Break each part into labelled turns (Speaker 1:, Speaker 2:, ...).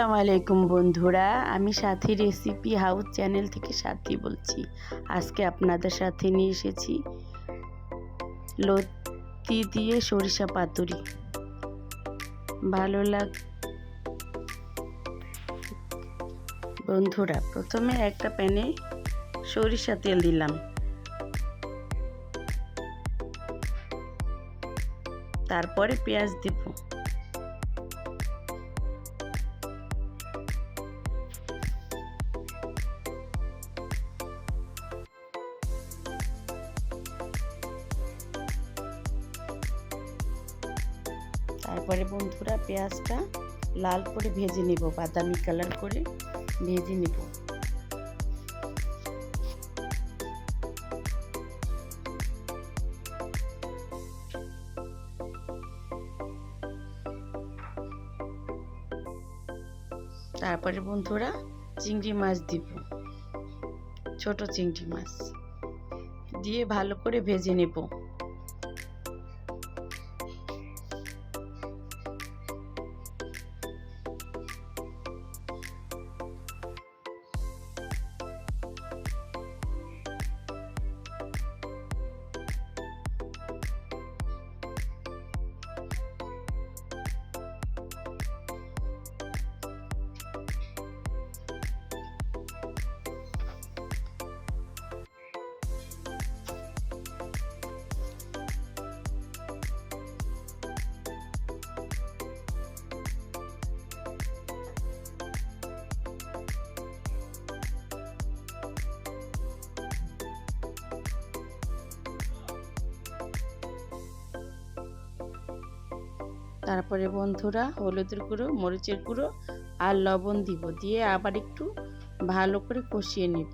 Speaker 1: আসসালামু আলাইকুম বন্ধুরা, আমি সাথী রেসিপি হাউস চ্যানেল থেকে সাথী বলছি। আজকে আপনাদের সাথে নিয়ে এসেছি লতি দিয়ে সরিষা পাতুরি। ভালো লাগ বন্ধুরা, প্রথমে একটা প্যানে সরিষা তেল দিলাম। তারপরে পেঁয়াজ দেবো। তারপরে বন্ধুরা পেঁয়াজটা লাল করে ভেজে নিব, বাদামি কালার করে ভেজে নিব। তারপরে বন্ধুরা চিংড়ি মাছ দিব, ছোট চিংড়ি মাছ, দিয়ে ভালো করে ভেজে নেব। তারপরে বন্ধুরা হলুদের গুঁড়ো, মরিচের গুঁড়ো আর লবণ দিব দিয়ে আবার একটু ভালো করে কষিয়ে নেব।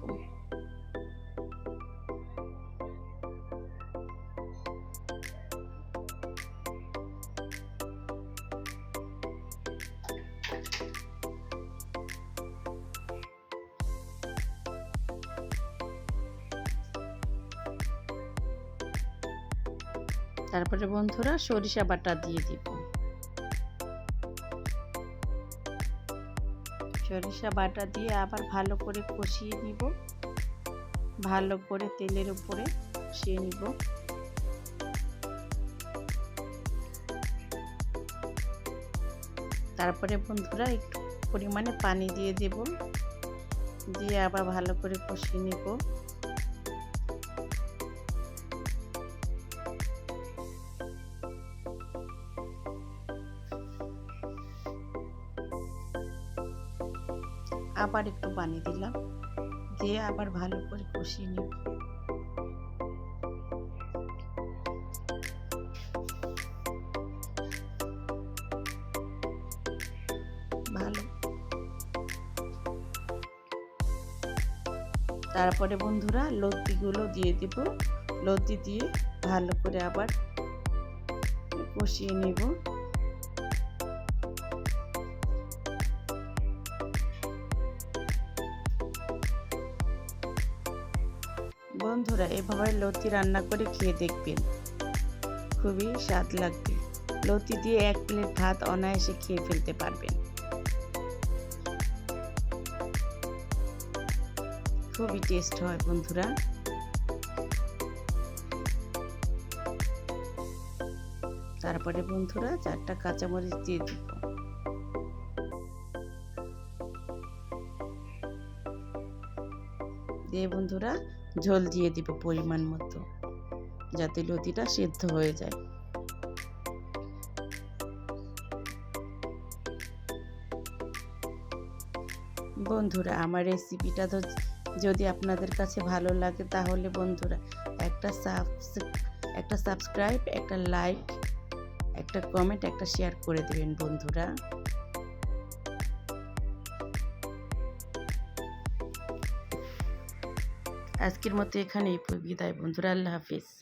Speaker 1: তারপরে বন্ধুরা সরিষা বাটা দিয়ে দিব। সরিষা বাটা দিয়ে আবার ভালো করে কষিয়ে নিব। ভালো করে তেলের উপরে কষিয়ে নিব। তারপরে বন্ধুরা একটু পরিমাণে পানি দিয়ে দেব। দিয়ে আবার ভালো করে কষিয়ে নিব। আবার একটু পানি দিলাম। দিয়ে আবার ভালো করে কষিয়ে নিব। ভালো। তারপরে বন্ধুরা লতিগুলো দিয়ে দিব। লতি দিয়ে ভালো করে আবার কষিয়ে নিব। বন্ধুরা, এভাবে লতি রান্না করে খেয়ে দেখবেন। খুবই স্বাদ লাগবে। লতি দিয়ে এক প্লেট ভাত অনায়াসে খেয়ে ফেলতে পারবেন। খুবই টেস্ট হয় বন্ধুরা। তারপরে বন্ধুরা, চারটা কাঁচামরিচ দিয়ে দিব। দিয়ে বন্ধুরা ঝোল দিয়ে দিব পরিমাণ মতো, যাতে লতিটা সেদ্ধ হয়ে যায়। বন্ধুরা, আমার রেসিপিটা তো যদি আপনাদের কাছে ভালো লাগে, তাহলে বন্ধুরা, একটা একটা সাবস্ক্রাইব একটা লাইক একটা কমেন্ট একটা শেয়ার করে দেবেন বন্ধুরা। আজকের মতো এখানেই বিদায়। বন্ধুরা আল্লাহ হাফিজ।